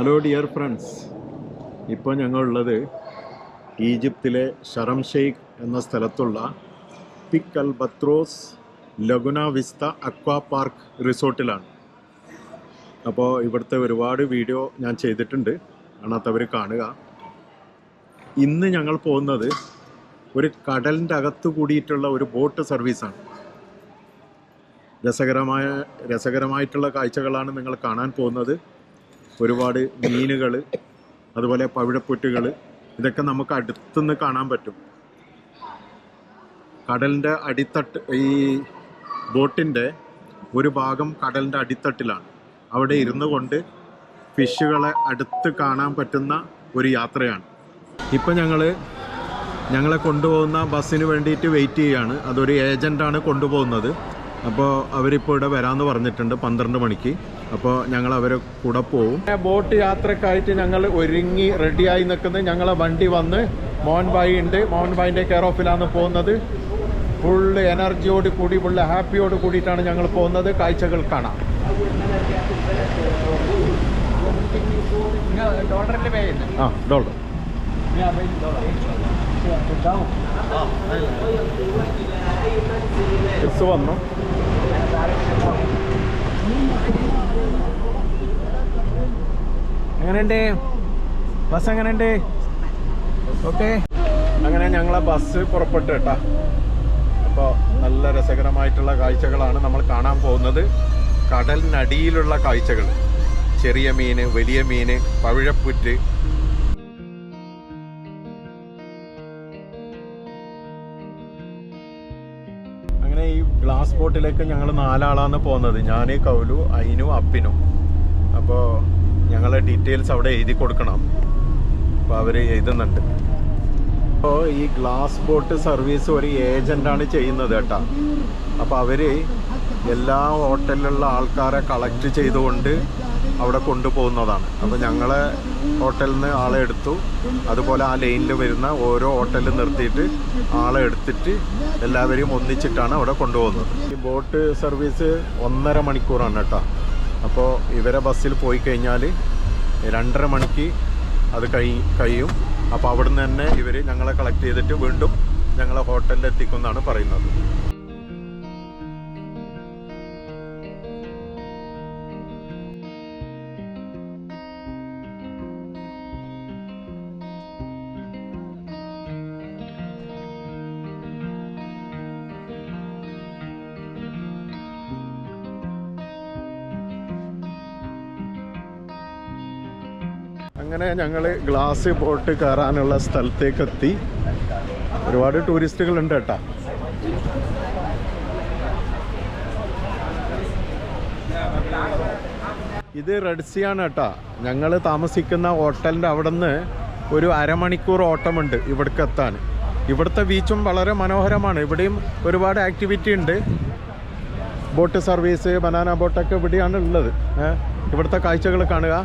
Hello dear friends ഇപ്പോൾ ഞങ്ങളുള്ളത് ഈജിപ്തിലെ ഷറം Sheikh എന്ന സ്ഥലത്തുള്ള Pickalbatros Laguna Vista Aqua Park റിസോർട്ടിലാണ്. അപ്പോൾ ഇവിടുത്തെ ഒരുപാട് വീഡിയോ ഞാൻ ചെയ്തിട്ടുണ്ട്. കാണാത്തവർ കാണുക. ഇന്ന് ഞങ്ങൾ പോകുന്നത് ഒരു കടലിന്റെ അകത്ത് കൂടിയിട്ടുള്ള ഒരു ബോട്ട് സർവീസാണ് രസകരമായ രസകരമായിട്ടുള്ള കാഴ്ചകളാണ് നിങ്ങൾ കാണാൻ പോകുന്നത്. ഒരുപാട് മീനുകൾ അതുപോലെ പവിഴപ്പൊറ്റുകൾ ഇതൊക്കെ നമുക്ക് അടുത്തുനിന്ന് കാണാൻ പറ്റും. കടലിന്റെ അടിത്തട്ട് ഈ ബോട്ടിന്റെ ഒരു ഭാഗം കടലിന്റെ അടിത്തട്ടിലാണ്. അവിടെ ഇരുന്നു കൊണ്ട് ഫിഷുകളെ അടുത്ത് കാണാൻ പറ്റുന്ന ഒരു യാത്രയാണ്. ഇപ്പം ഞങ്ങൾ ഞങ്ങളെ കൊണ്ടുപോകുന്ന ബസ്സിന് വേണ്ടിയിട്ട് വെയിറ്റ് ചെയ്യുകയാണ് അതൊരു ഏജന്റാണ് കൊണ്ടുപോകുന്നത്. അപ്പോൾ അവരിപ്പോൾ ഇവിടെ വരാമെന്ന് പറഞ്ഞിട്ടുണ്ട് പന്ത്രണ്ട് മണിക്ക്. അപ്പോൾ ഞങ്ങൾ അവരെ കൂടെ പോവും. ബോട്ട് യാത്രക്കായിട്ട് ഞങ്ങൾ ഒരുങ്ങി റെഡിയായി നിൽക്കുന്നത് ഞങ്ങളെ വണ്ടി വന്ന് മോഹൻബായി ഉണ്ട്. മോഹൻബായിന്റെ കെയർ ഓഫിലാണ് പോകുന്നത്. ഫുള്ള് എനർജിയോട് കൂടി ഫുള്ള് ഹാപ്പിയോട് കൂടിയിട്ടാണ് ഞങ്ങൾ പോകുന്നത്. കാഴ്ചകൾ കാണാം. ഡോളറിൽ പേ ചെയ്യുന്നത് ആ ഡോളർ. ബസ് വന്നു എങ്ങനെയുണ്ട്? ബസ് എങ്ങനെയുണ്ട്? ഓക്കെ. അങ്ങനെ ഞങ്ങളെ ബസ് പുറപ്പെട്ടു കേട്ടാ. അപ്പോൾ നല്ല രസകരമായിട്ടുള്ള കാഴ്ചകളാണ് നമ്മൾ കാണാൻ പോകുന്നത്. കടലിനടിയിലുള്ള കാഴ്ചകൾ. ചെറിയ മീൻ വലിയ മീൻ പവിഴപ്പുറ്റ് ഗ്ലാസ് ബോട്ടിലേക്ക് ഞങ്ങൾ നാലാളാണ് പോകുന്നത് ഞാൻ കൗലു അയിനു അപ്പിനും. അപ്പോൾ ഞങ്ങളെ ഡീറ്റെയിൽസ് അവിടെ എഴുതി കൊടുക്കണം. അപ്പോൾ അവർ എഴുതുന്നുണ്ട്. അപ്പോൾ ഈ ഗ്ലാസ് ബോട്ട് സർവീസ് ഒരു ഏജന്റാണ് ചെയ്യുന്നത് കേട്ടോ. അപ്പോൾ അവർ എല്ലാ ഹോട്ടലിലുള്ള ആൾക്കാരെ കളക്ട് ചെയ്തുകൊണ്ട് അവിടെ കൊണ്ടുപോകുന്നതാണ്. അപ്പോൾ ഞങ്ങളെ ഹോട്ടലിൽ നിന്ന് ആളെ എടുത്തു. അതുപോലെ ആ ലൈനിൽ വരുന്ന ഓരോ ഹോട്ടലിൽ നിർത്തിയിട്ട് ആളെ എടുത്തിട്ട് എല്ലാവരെയും ഒന്നിച്ചിട്ടാണ് അവിടെ കൊണ്ടുപോകുന്നത്. ഈ ബോട്ട് സർവീസ് ഒന്നര മണിക്കൂറാണ് കേട്ടോ. അപ്പോൾ ഇവരെ ബസ്സിൽ പോയി കഴിഞ്ഞാൽ രണ്ടര മണിക്ക് അത് കഴി കഴിയും. അപ്പോൾ അവിടുന്ന് തന്നെ ഇവർ ഞങ്ങളെ കളക്ട് ചെയ്തിട്ട് വീണ്ടും ഞങ്ങളെ ഹോട്ടലിൽ എത്തിക്കുമെന്നാണ് പറയുന്നത്. അങ്ങനെ ഞങ്ങൾ ഗ്ലാസ് ബോട്ട് കയറാനുള്ള സ്ഥലത്തേക്ക് എത്തി ഒരുപാട് ടൂറിസ്റ്റുകൾ ഉണ്ട് കേട്ടാ. ഇത് റെഡ് സീ ആണ് ഞങ്ങൾ താമസിക്കുന്ന ഹോട്ടലിന്റെ അവിടെ നിന്ന് ഒരു അരമണിക്കൂർ ഓട്ടമുണ്ട് ഇവിടേക്ക് എത്താൻ. ഇവിടുത്തെ ബീച്ചും വളരെ മനോഹരമാണ്. ഇവിടെയും ഒരുപാട് ആക്ടിവിറ്റി ഉണ്ട്. ബോട്ട് സർവീസ് ബനാന ബോട്ടൊക്കെ ഇവിടെയാണ് ഉള്ളത്? ഇവിടുത്തെ കാഴ്ചകൾ കാണുക.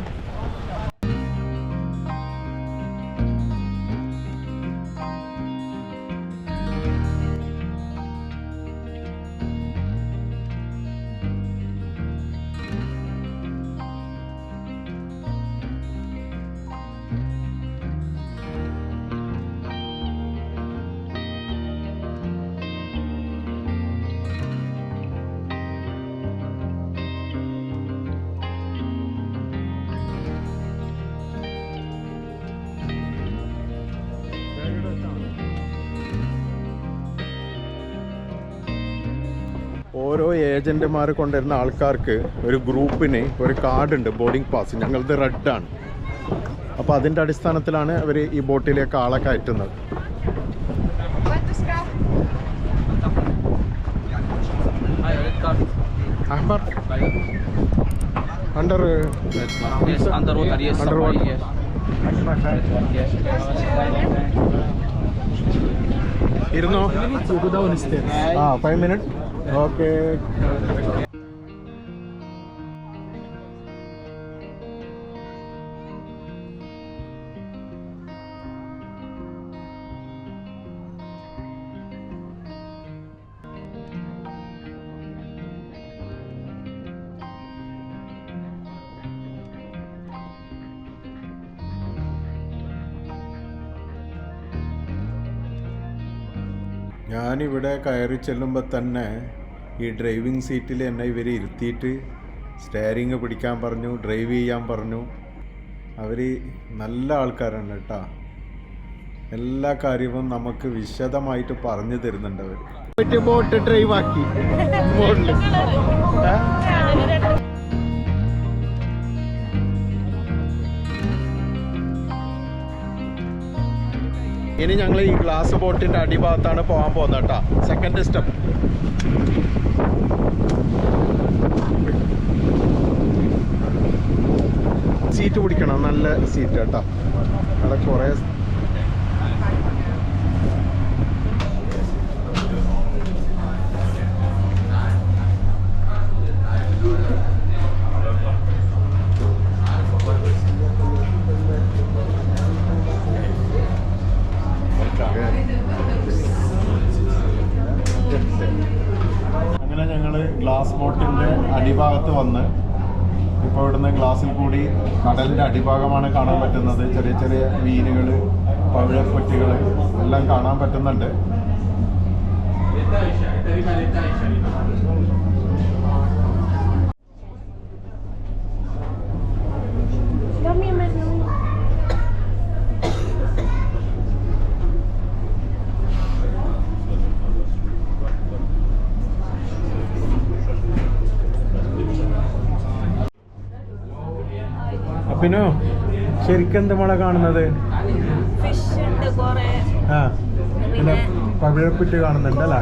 ഓരോ ഏജന്റുമാർ കൊണ്ടുവരുന്ന ആൾക്കാർക്ക് ഒരു ഗ്രൂപ്പിന് ഒരു കാർഡുണ്ട് ബോർഡിംഗ് പാസ്. ഞങ്ങളത് റെഡാണ്. അപ്പോൾ അതിന്റെ അടിസ്ഥാനത്തിലാണ് അവർ ഈ ബോട്ടിലേക്ക് ആളെ കയറ്റുന്നത്. അഹ്ബർ അണ്ടർ. അണ്ടർ. ഇരുന്നോ? ആ ഫൈവ് മിനിറ്റ് ഓക്കെ ഞാനിവിടെ കയറി ചെല്ലുമ്പോൾ തന്നെ ഈ ഡ്രൈവിംഗ് സീറ്റിൽ എന്നെ ഇവർ ഇരുത്തിയിട്ട് സ്റ്റെയറിങ് പിടിക്കാൻ പറഞ്ഞു ഡ്രൈവ് ചെയ്യാൻ പറഞ്ഞു. അവർ നല്ല ആൾക്കാരാണ് കേട്ടോ. എല്ലാ കാര്യവും നമുക്ക് വിശദമായിട്ട് പറഞ്ഞു തരുന്നുണ്ട് അവർ ബോട്ട് ഡ്രൈവ് ആക്കി. ഇനി ഞങ്ങൾ ഈ ഗ്ലാസ് ബോട്ടിന്റെ അടിഭാഗത്താണ് പോകാൻ പോകുന്നത് കേട്ടോ. സെക്കൻഡ് സ്റ്റെപ്പ് സീറ്റ് പിടിക്കണം. നല്ല സീറ്റ് കേട്ടോ. അവിടെ കുറേ ഞങ്ങൾ ഗ്ലാസ് ബോട്ടിന്റെ അടിഭാഗത്ത് വന്ന് ഇപ്പോൾ ഇവിടുന്ന് ഗ്ലാസ്സിൽ കൂടി കടലിന്റെ അടിഭാഗമാണ് കാണാൻ പറ്റുന്നത്. ചെറിയ ചെറിയ മീനുകൾ പവിഴപ്പൊറ്റുകൾ എല്ലാം കാണാൻ പറ്റുന്നുണ്ട്. അപ്പിനോ ശരിക്കും എന്തുമാണ് കാണുന്നത്? ആ. പിന്നെ പവിഴപ്പൊറ്റ് കാണുന്നുണ്ട് അല്ല?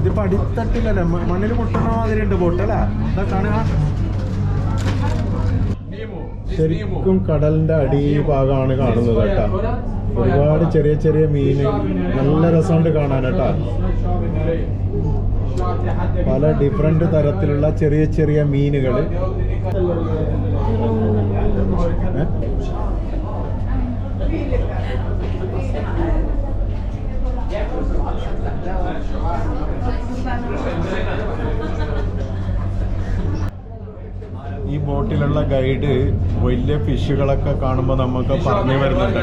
ഇതിപ്പോ അടിത്തട്ടില്ല മണ്ണിൽ പൊട്ടുന്ന മാതിരി ഉണ്ട് ബോട്ട് അല്ലേ? എന്താ കാണുക. ശരിക്കും കടലിന്റെ അടി ഭാഗമാണ് കാണുന്നത് കേട്ടാ. ഒരുപാട് ചെറിയ ചെറിയ മീന് നല്ല രസമുണ്ട് കാണാൻ കേട്ടാ. പല ഡിഫറെന്റ് തരത്തിലുള്ള ചെറിയ ചെറിയ മീനുകൾ ബോട്ടിലുള്ള ഗൈഡ് വലിയ ഫിഷുകളൊക്കെ കാണുമ്പോൾ നമുക്ക് പറഞ്ഞു വരുന്നുണ്ട്.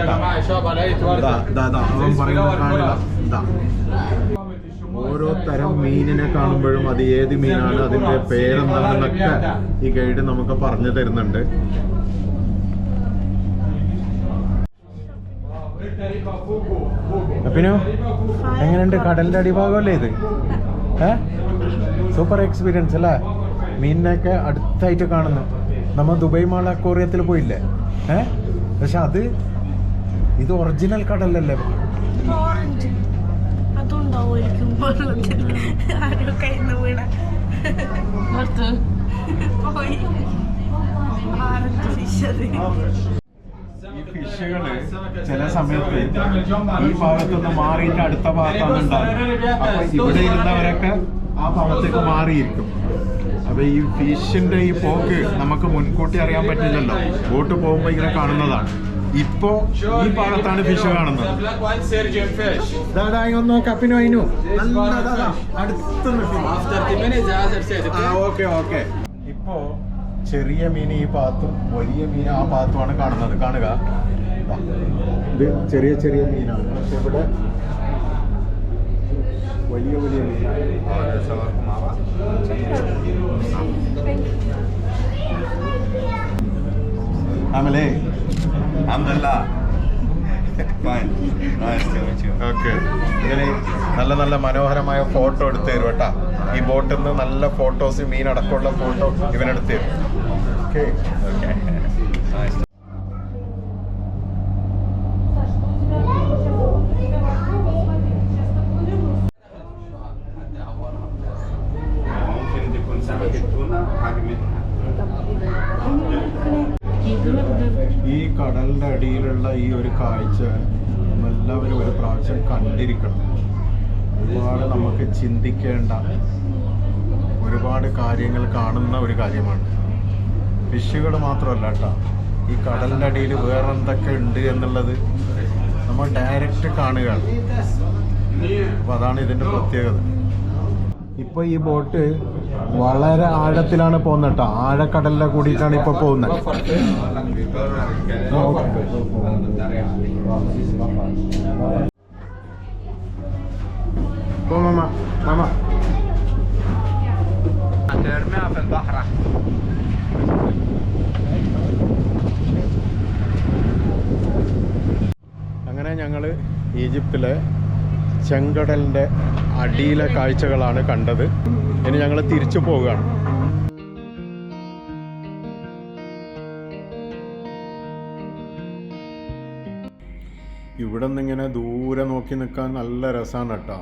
ഓരോ തരം മീനിനെ കാണുമ്പോഴും അത് ഏത് മീനാണ് അതിന്റെ പേരെന്താണെന്നൊക്കെ ഈ ഗൈഡ് നമുക്ക് പറഞ്ഞു തരുന്നുണ്ട്. പിന്നെ എങ്ങനെയുണ്ട് കടലിന്റെ അടിഭാഗമല്ലേ ഇത്? ഏ? സൂപ്പർ എക്സ്പീരിയൻസ് അല്ലേ? മീനിനെയൊക്കെ അടുത്തായിട്ട് കാണുന്നു. നമ്മൾ ദുബായ് മാൾ അക്വോറിയത്തിൽ പോയില്ലേ? ഏ? പക്ഷെ അത് ഇത് ഒറിജിനൽ കടലല്ലേ? ഈ ഫിഷുകൾ ചില സമയത്ത് ഈ ഭാഗത്തുനിന്ന് മാറിയിട്ട് അടുത്ത ഭാഗത്താണ് അപ്പൊ ഇവിടെ ഇരുന്നവരൊക്കെ ആ ഭാഗത്തേക്ക് മാറിയിരിക്കും. അപ്പൊ ഈ ഫിഷിന്റെ ഈ പോക്ക് നമുക്ക് മുൻകൂട്ടി അറിയാൻ പറ്റില്ലല്ലോ. ബോട്ട് പോകുമ്പോ ഇങ്ങനെ കാണുന്നതാണ്. ഇപ്പോ ഈ ഭാഗത്താണ് ഫിഷ് കാണുന്നത്. ദാ, ഇങ്ങ് നോക്ക് അപ്പിനു അതിനു നല്ല ദാ, ദാ, അടുത്തുനിന്ന് fish. After 10 minutes, the other side. ആ ഓക്കെ ഓക്കെ. ഇപ്പോ ചെറിയ മീൻ ഈ ഭാഗത്തും വലിയ മീൻ ആ ഭാഗത്തുമാണ് കാണുന്നത്. കാണുക. ചെറിയ ചെറിയ മീനാണ്. പക്ഷെ ഇവിടെ വലിയ വലിയ ആമലേ Alhamdulillah. Fine. Nice to meet you. Okay ഇങ്ങനെ നല്ല നല്ല മനോഹരമായ ഫോട്ടോ എടുത്തു തരും കേട്ടാ ഈ ബോട്ടിൽ നിന്ന് നല്ല ഫോട്ടോസ് മീൻ അടക്കമുള്ള ഫോട്ടോ ഇവനെടുത്ത് തരും ഓക്കെ Okay. ഈ കടലിന്റെ അടിയിലുള്ള ഈ ഒരു കാഴ്ച എല്ലാവരും ഒരു പ്രാവശ്യം കണ്ടിരിക്കണം. ഒരുപാട് നമുക്ക് ചിന്തിക്കേണ്ട ഒരുപാട് കാര്യങ്ങൾ കാണുന്ന ഒരു കാര്യമാണ്. ഫിഷുകൾ മാത്രമല്ല കേട്ടോ. ഈ കടലിന്റെ അടിയിൽ വേറെ എന്തൊക്കെ ഉണ്ട് എന്നുള്ളത് നമ്മൾ ഡയറക്റ്റ് കാണുകയാണ്. അപ്പോൾ അതാണ് ഇതിന്റെ പ്രത്യേകത. ഇപ്പോൾ ഈ ബോട്ട് വളരെ ആഴത്തിലാണ് പോകുന്നത് കേട്ടോ ആഴക്കടലിലെ കൂടിയിട്ടാണ് ഇപ്പൊ പോകുന്നത് പോ മാമ മാമ ترميها في البحر അങ്ങനെ ഞങ്ങൾ ഈജിപ്തിലെ ചെങ്കടലിന്റെ അടിയിലെ കാഴ്ചകളാണ് കണ്ടത്. ഇനി ഞങ്ങൾ തിരിച്ചു പോവുകയാണ്. ഇവിടെ നിന്ന് ഇങ്ങനെ ദൂരെ നോക്കി നിൽക്കാൻ നല്ല രസമാണ് കേട്ടോ.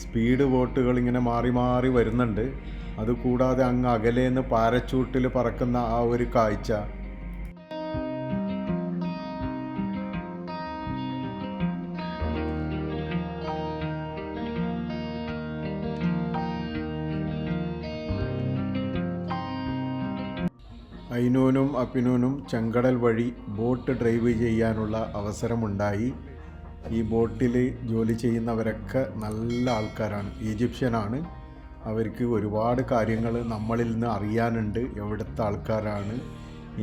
സ്പീഡ് ബോട്ടുകൾ ഇങ്ങനെ മാറി മാറി വരുന്നുണ്ട്. അതുകൂടാതെ അങ്ങ് അകലേന്ന് പാരച്ചൂട്ടിൽ പറക്കുന്ന ആ ഒരു കാഴ്ച. ഐനൂനും അപ്പിനൂനും ചെങ്കടൽ വഴി ബോട്ട് ഡ്രൈവ് ചെയ്യാനുള്ള അവസരമുണ്ടായി. ഈ ബോട്ടിൽ ജോലി ചെയ്യുന്നവരൊക്കെ നല്ല ആൾക്കാരാണ്. ഈജിപ്ഷ്യനാണ്. അവർക്ക് ഒരുപാട് കാര്യങ്ങൾ നമ്മളിൽ നിന്ന് അറിയാനുണ്ട്. എവിടുത്തെ ആൾക്കാരാണ്?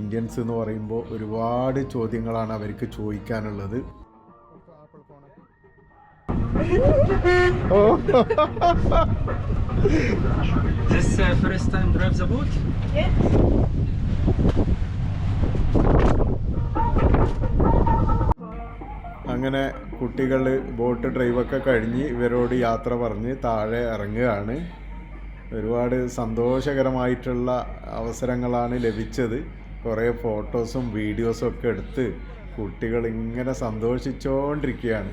ഇന്ത്യൻസ് എന്ന് പറയുമ്പോൾ ഒരുപാട് ചോദ്യങ്ങളാണ് അവർക്ക് ചോദിക്കാനുള്ളത്. This uh, first time drive the boat? അങ്ങനെ കുട്ടികൾ ബോട്ട് ഡ്രൈവൊക്കെ കഴിഞ്ഞ് ഇവരോട് യാത്ര പറഞ്ഞ് താഴെ ഇറങ്ങുകയാണ്. ഒരുപാട് സന്തോഷകരമായിട്ടുള്ള അവസരങ്ങളാണ് ലഭിച്ചത്. കുറേ ഫോട്ടോസും വീഡിയോസും ഒക്കെ എടുത്ത് കുട്ടികൾ ഇങ്ങനെ സന്തോഷിച്ചുകൊണ്ടിരിക്കുകയാണ്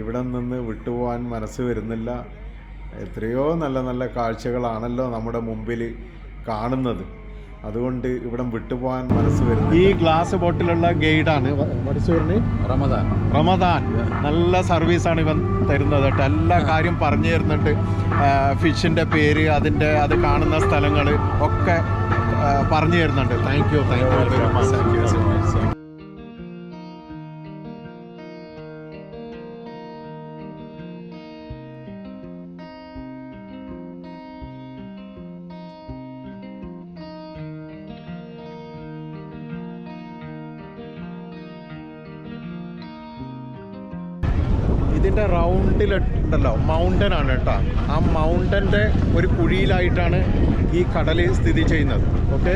ഇവിടെ നിന്ന് വിട്ടുപോകാൻ മനസ്സ് വരുന്നില്ല. എത്രയോ നല്ല നല്ല കാഴ്ചകളാണല്ലോ നമ്മുടെ മുമ്പിൽ കാണുന്നത്. അതുകൊണ്ട് ഇവിടെ വിട്ടുപോകാൻ മനസ്സ് വരുന്നു ഈ ഗ്ലാസ് ബോട്ടിലുള്ള ഗൈഡാണ് റമദാൻ. റമദാൻ. നല്ല സർവീസാണ് ഇവൻ തരുന്നത് കേട്ടോ. എല്ലാ കാര്യം പറഞ്ഞു തരുന്നുണ്ട്. ഫിഷിന്റെ പേര് അതിന്റെ അത് കാണുന്ന സ്ഥലങ്ങൾ ഒക്കെ പറഞ്ഞു തരുന്നുണ്ട്. Thank you thank you very much thank you ഇതിന്റെ റൗണ്ടിലുണ്ടല്ലോ മൗണ്ടൻ ആണ് കേട്ടോ. ആ മൗണ്ടന്റെ ഒരു കുഴിയിലായിട്ടാണ് ഈ കടൽ സ്ഥിതി ചെയ്യുന്നത്. ഓക്കെ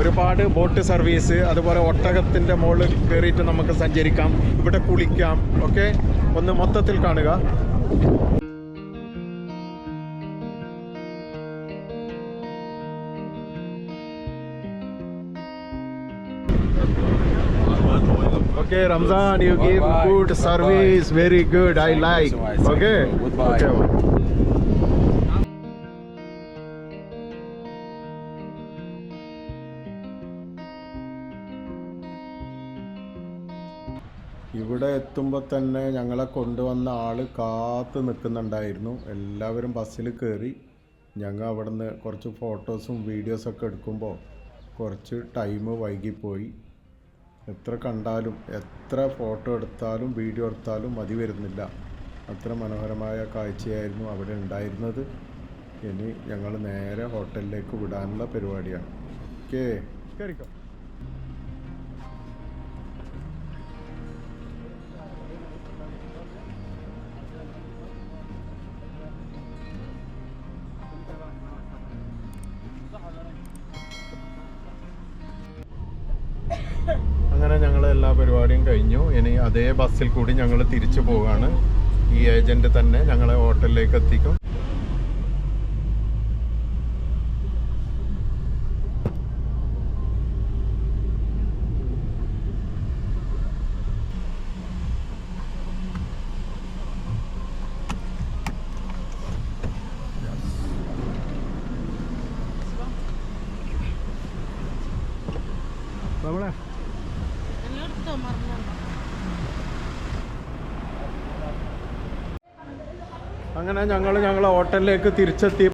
ഒരുപാട് ബോട്ട് സർവീസ് അതുപോലെ ഒട്ടകത്തിന്റെ മുകളിൽ കയറിയിട്ട് നമുക്ക് സഞ്ചരിക്കാം ഇവിടെ കുളിക്കാം. ഓക്കെ ഒന്ന് മൊത്തത്തിൽ കാണുക. Okay, Ramzan, you give good service, very good. I like. Okay. Goodbye. Okay. ഇവിടെ എത്തുമ്പോൾ തന്നെ ഞങ്ങളെ കൊണ്ടുവന്ന ആൾ കാത്ത് നിൽക്കുന്നുണ്ടായിരുന്നു എല്ലാവരും ബസ്സിൽ കയറി ഞങ്ങൾ അവിടുന്ന് കുറച്ച് ഫോട്ടോസും വീഡിയോസൊക്കെ എടുക്കുമ്പോൾ കുറച്ച് ടൈം വൈകിപ്പോയി എത്ര കണ്ടാലും എത്ര ഫോട്ടോ എടുത്താലും വീഡിയോ എടുത്താലും മതി വരുന്നില്ല. അത്ര മനോഹരമായ കാഴ്ചയായിരുന്നു അവിടെ ഉണ്ടായിരുന്നത്. ഇനി ഞങ്ങൾ നേരെ ഹോട്ടലിലേക്ക് വിടാനുള്ള പരിപാടിയാണ്. ഓക്കേ. പരിപാടിയും കഴിഞ്ഞു. ഇനി അതേ ബസ്സിൽ കൂടി ഞങ്ങൾ തിരിച്ചു പോവുകയാണ് ഈ ഏജന്റ് തന്നെ ഞങ്ങളെ ഹോട്ടലിലേക്ക് എത്തിക്കും. അങ്ങനെ ഞങ്ങൾ ഞങ്ങളെ ഹോട്ടലിലേക്ക് തിരിച്ചെത്തി.